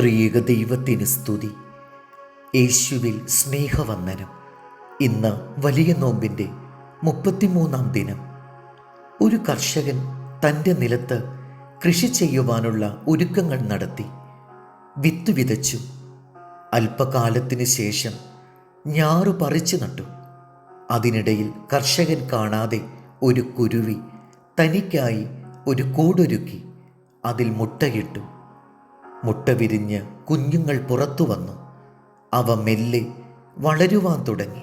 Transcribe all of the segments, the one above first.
ത്രിയേക ദൈവത്തിന് സ്തുതി. യേശുവിൽ സ്നേഹവന്ദനം. ഇന്ന് വലിയ നോമ്പിന്റെ മുപ്പത്തിമൂന്നാം ദിനം. ഒരു കർഷകൻ തന്റെ നിലത്ത് കൃഷി ചെയ്യുവാനുള്ള ഒരുക്കങ്ങൾ നടത്തി. വിത്ത് വിതച്ചു. അല്പകാലത്തിന് ശേഷം ഞാറു പറിച്ചു നട്ടു. അതിനിടയിൽ കർഷകൻ കാണാതെ ഒരു കുരുവി തനിക്കായി ഒരു കൂടൊരുക്കി അതിൽ മുട്ടയിട്ടു. മുട്ട വിരിഞ്ഞ് കുഞ്ഞുങ്ങൾ പുറത്തു വന്നു. അവ മെല്ലെ വളരുവാൻ തുടങ്ങി.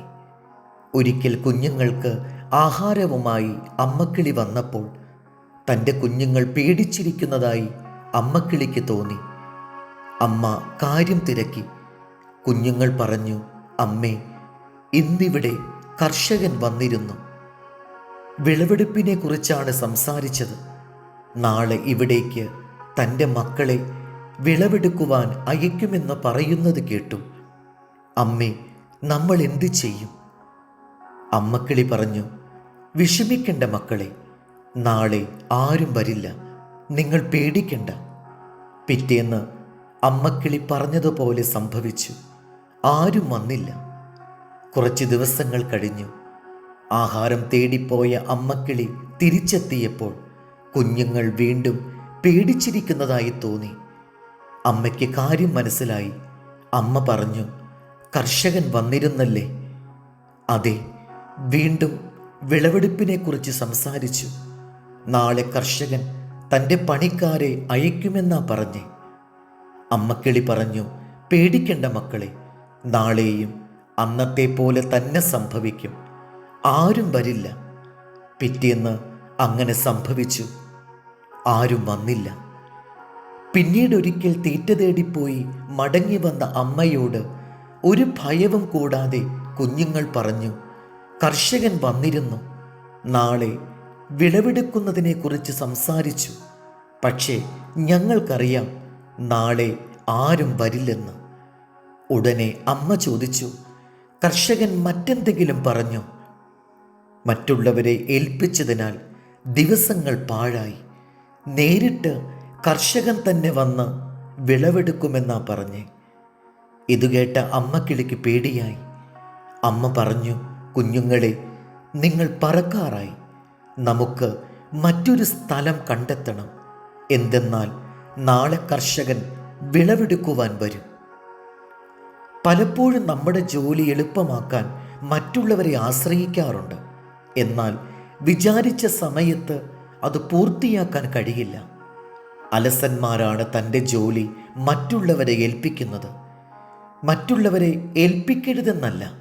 ഒരിക്കൽ കുഞ്ഞുങ്ങൾക്ക് ആഹാരവുമായി അമ്മക്കിളി വന്നപ്പോൾ തന്റെ കുഞ്ഞുങ്ങൾ പേടിച്ചിരിക്കുന്നതായി അമ്മക്കിളിക്ക് തോന്നി. അമ്മ കാര്യം തിരക്കി. കുഞ്ഞുങ്ങൾ പറഞ്ഞു അമ്മേ ഇന്നിവിടെ കർഷകൻ വന്നിരുന്നു. വിളവെടുപ്പിനെ കുറിച്ചാണ് സംസാരിച്ചത്. നാളെ ഇവിടേക്ക് തന്റെ മക്കളെ വിളവെടുക്കുവാൻ അയക്കുമെന്ന് പറയുന്നത് കേട്ടു. അമ്മേ നമ്മൾ എന്തു ചെയ്യും? അമ്മക്കിളി പറഞ്ഞു വിഷമിക്കേണ്ട മക്കളെ നാളെ ആരും വരില്ല നിങ്ങൾ പേടിക്കണ്ട. പിറ്റേന്ന് അമ്മക്കിളി പറഞ്ഞതുപോലെ സംഭവിച്ചു ആരും വന്നില്ല. കുറച്ച് ദിവസങ്ങൾ കഴിഞ്ഞു. ആഹാരം തേടിപ്പോയ അമ്മക്കിളി തിരിച്ചെത്തിയപ്പോൾ കുഞ്ഞുങ്ങൾ വീണ്ടും പേടിച്ചിരിക്കുന്നതായി തോന്നി. അമ്മയ്ക്ക് കാര്യം മനസ്സിലായി. അമ്മ പറഞ്ഞു കർഷകൻ വന്നിരുന്നല്ലേ? അതെ. വീണ്ടും വിളവെടുപ്പിനെക്കുറിച്ച് സംസാരിച്ചു. നാളെ കർഷകൻ തന്റെ പണിക്കാരെ അയക്കുമെന്നാ പറഞ്ഞേ. അമ്മക്കിളി പറഞ്ഞു പേടിക്കേണ്ട മക്കളെ നാളെയും അന്നത്തെ പോലെ തന്നെ സംഭവിക്കും. ആരും വരില്ല. പിറ്റേന്ന് അങ്ങനെ സംഭവിച്ചു. ആരും വന്നില്ല. പിന്നീട് ഒരിക്കൽ തീറ്റ തേടിപ്പോയി മടങ്ങി വന്ന അമ്മയോട് ഒരു ഭയവും കൂടാതെ കുഞ്ഞുങ്ങൾ പറഞ്ഞു കർഷകൻ വന്നിരുന്നു. നാളെ വിളവെടുക്കുന്നതിനെക്കുറിച്ച് സംസാരിച്ചു. പക്ഷേ ഞങ്ങൾക്കറിയാം നാളെ ആരും വരില്ലെന്ന്. ഉടനെ അമ്മ ചോദിച്ചു കർഷകൻ മറ്റെന്തെങ്കിലും പറഞ്ഞു? മറ്റുള്ളവരെ ഏൽപ്പിച്ചതിനാൽ ദിവസങ്ങൾ പാഴായി. നേരിട്ട് കർഷകൻ തന്നെ വന്ന് വിളവെടുക്കുമെന്നാ പറഞ്ഞ്. ഇത് കേട്ട അമ്മക്കിളിക്ക് പേടിയായി. അമ്മ പറഞ്ഞു കുഞ്ഞുങ്ങളെ നിങ്ങൾ പറക്കാറായി. നമുക്ക് മറ്റൊരു സ്ഥലം കണ്ടെത്തണം. എന്തെന്നാൽ നാളെ കർഷകൻ വിളവെടുക്കുവാൻ വരും. പലപ്പോഴും നമ്മുടെ ജോലി എളുപ്പമാക്കാൻ മറ്റുള്ളവരെ ആശ്രയിക്കാറുണ്ട്. എന്നാൽ വിചാരിച്ച സമയത്ത് അത് പൂർത്തിയാക്കാൻ കഴിയില്ല. അലസന്മാരാണ് തന്റെ ജോലി മറ്റുള്ളവരെ ഏൽപ്പിക്കുന്നത്. മറ്റുള്ളവരെ ഏൽപ്പിക്കരുതെന്നല്ല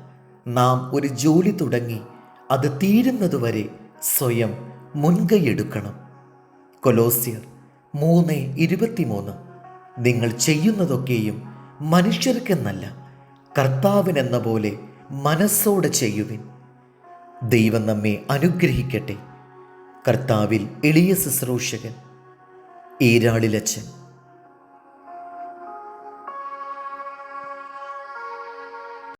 നാം ഒരു ജോലി തുടങ്ങി അത് തീരുന്നതുവരെ സ്വയം മുൻകൈയെടുക്കണം. കൊലോസ്യർ മൂന്ന് ഇരുപത്തിമൂന്ന് നിങ്ങൾ ചെയ്യുന്നതൊക്കെയും മനുഷ്യർക്കെന്നല്ല കർത്താവിനെന്ന പോലെ മനസ്സോടെ ചെയ്യുവിൻ. ദൈവം നമ്മെ അനുഗ്രഹിക്കട്ടെ. കർത്താവിൽ എളിയ ശുശ്രൂഷകൻ. ഈരാളിലച്ചൻ